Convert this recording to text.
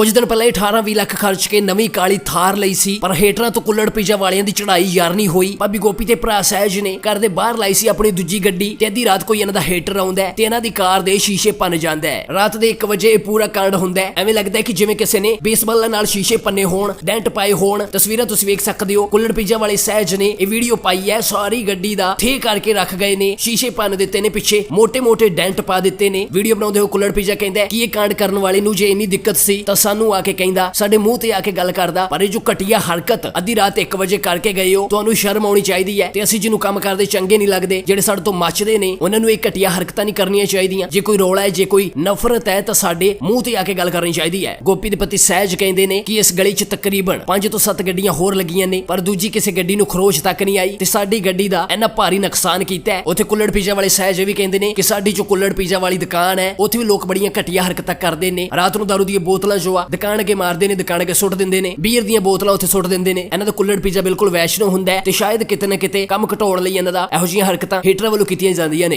ਕੁਝ ਦਿਨ ਪਹਿਲਾਂ 18-20 ਲੱਖ ਖਰਚ ਕੇ ਨਵੀਂ ਕਾਲੀ ਥਾਰ ਲਈ ਸੀ, ਪਰ ਹੇਟਰਾਂ ਤੋਂ ਕੁੱਲੜ ਪੀਜਾ ਵਾਲਿਆਂ ਦੀ ਚੜ੍ਹਾਈ ਯਾਰ ਨਹੀਂ ਹੋਈ। ਭਾਬੀ ਗੋਪੀ ਤੇ ਭਰਾ ਸਹਿਜ ਨੇ ਘਰ ਦੇ ਬਾਹਰ ਲਾਈ ਸੀ ਆਪਣੀ ਦੂਜੀ ਗੱਡੀ ਤੇ ਅੱਧੀ ਰਾਤ ਕੋਈ ਇਹਨਾਂ ਦਾ ਹੇਟਰ ਆਉਂਦਾ ਤੇ ਇਹਨਾਂ ਦੀ ਕਾਰ ਦੇ ਸ਼ੀਸ਼ੇ ਪੰਨ ਜਾਂਦਾ ਰਾਤ ਦੇ 1 ਵਜੇ ਇਹ ਪੂਰਾ ਕਾਂਡ ਹੁੰਦਾ ਐਵੇਂ ਲੱਗਦਾ ਕਿ ਜਿਵੇਂ ਕਿਸੇ ਨੇ ਬੇਸਬਾਲ ਨਾਲ ਸ਼ੀਸ਼ੇ ਪੰਨੇ ਹੋਣ, ਡੈਂਟ ਪਾਏ ਹੋਣ। ਤਸਵੀਰਾਂ ਤੁਸੀਂ ਵੇਖ ਸਕਦੇ ਹੋ। ਕੁੱਲੜ ਪੀਜਾ ਵਾਲੇ ਸਹਿਜ ਨੇ ਇਹ ਵੀਡੀਓ ਪਾਈ ਹੈ। ਸਾਰੀ ਗੱਡੀ ਦਾ ਠੇ ਕਰਕੇ ਰੱਖ ਗਏ ਨੇ, ਸ਼ੀਸ਼ੇ ਪੰਨ ਦਿੱਤੇ ਨੇ ਪਿੱਛੇ ਮੋٹے ਮੋٹے ਡੈਂਟ ਪਾ ਦਿੱਤੇ ਨੇ। ਵੀਡੀਓ ਬਣਾਉਂਦੇ ਹੋ ਕੁੱਲੜ ਪੀਜਾ ਕਹਿੰਦਾ ਕਿ ਇਹ ਕਾਂਡ ਕਰਨ ਵਾਲੇ ਨੂੰ ਜੇ ਇੰਨੀ ਦਿੱਕਤ ਸੀ ਤਾਂ ਸਾਨੂੰ ਆ ਕੇ ਕਹਿੰਦਾ, ਸਾਡੇ ਮੂੰਹ ਤੇ ਆ ਕੇ ਗੱਲ ਕਰਦਾ, ਪਰ ਇਹ ਜੋ ਘਟੀਆ ਹਰਕਤ ਅੱਧੀ ਰਾਤ 1 ਵਜੇ ਕਰਕੇ ਗਏ ਹੋ, ਤੁਹਾਨੂੰ ਸ਼ਰਮ ਆਉਣੀ ਚਾਹੀਦੀ ਹੈ ਤੇ ਅਸੀਂ ਜਿਹਨੂੰ ਕੰਮ ਕਰਦੇ ਚੰਗੇ ਨਹੀਂ ਲੱਗਦੇ, ਜਿਹੜੇ ਸਾਡੇ ਤੋਂ ਮੱਚਦੇ ਨੇ, ਉਹਨਾਂ ਨੂੰ ਇਹ ਘਟੀਆ ਹਰਕਤਾਂ ਨਹੀਂ ਕਰਨੀਆਂ ਚਾਹੀਦੀਆਂ। ਜੇ ਕੋਈ ਰੋਲਾ ਹੈ, ਜੇ ਕੋਈ ਨਫ਼ਰਤ ਹੈ, ਤਾਂ ਸਾਡੇ ਮੂੰਹ ਤੇ ਆ ਕੇ ਗੱਲ ਕਰਨੀ ਚਾਹੀਦੀ ਹੈ। ਗੋਪੀ ਦੇ ਪਤੀ ਸਹਿਜ ਕਹਿੰਦੇ ਨੇ ਕਿ ਇਸ ਗਲੀ 'ਚ ਤਕਰੀਬਨ 5 ਤੋਂ 7 ਗੱਡੀਆਂ ਹੋਰ ਲੱਗੀਆਂ ਨੇ, ਪਰ ਦੂਜੀ ਕਿਸੇ ਗੱਡੀ ਨੂੰ ਖਰੋਚ ਤੱਕ ਨਹੀਂ ਆਈ ਤੇ ਸਾਡੀ ਗੱਡੀ ਦਾ ਇੰਨਾ ਭਾਰੀ ਨੁਕਸਾਨ ਕੀਤਾ ਹੈ। ਉੱਥੇ ਕੁੱਲੜ ਪੀਜ਼ਾ ਵਾਲੇ ਸਹਿਜ ਇਹ ਵੀ ਕਹਿੰਦੇ ਨੇ ਕਿ ਸਾਡੀ ਜੋ ਕੁੱਲੜ ਪੀਜ਼ਾ ਵਾਲੀ ਦੁਕਾਨ ਹੈ, ਉੱਥੇ ਵੀ ਲੋਕ ਬੜੀਆਂ ਘਟੀਆ ਹਰਕਤਾਂ ਕਰਦੇ ਨੇ। ਰਾਤ ਨੂੰ ਦਾਰੂ ਦੀਆਂ ਬੋਤਲਾਂ ਜੋ ਆ ਦੁਕਾਨ ਅੱਗੇ ਮਾਰਦੇ ਨੇ, ਦੁਕਾਨ ਅੱਗੇ ਸੁੱਟ ਦਿੰਦੇ ਨੇ। ਬੀਅਰ ਦੀਆਂ ਬੋਤਲਾਂ ਉੱਥੇ ਸੁੱਟ ਦਿੰਦੇ ਨੇ। ਇਹਨਾਂ ਦਾ ਕੁੱਲੜ ਪੀਜ਼ਾ ਬਿਲਕੁਲ ਵੈਸ਼ਨੋ ਹੁੰਦਾ ਹੈ ਤੇ ਸ਼ਾਇਦ ਕਿਤੇ ਨਾ ਕਿਤੇ ਕੰਮ ਘਟਾਉਣ ਲਈ ਇਹਨਾਂ ਦਾ ਇਹੋ ਜਿਹੀਆਂ ਹਰਕਤਾਂ ਹੀਟਰ ਵੱਲੋਂ ਕੀਤੀਆਂ ਜਾਂਦੀਆਂ ਨੇ।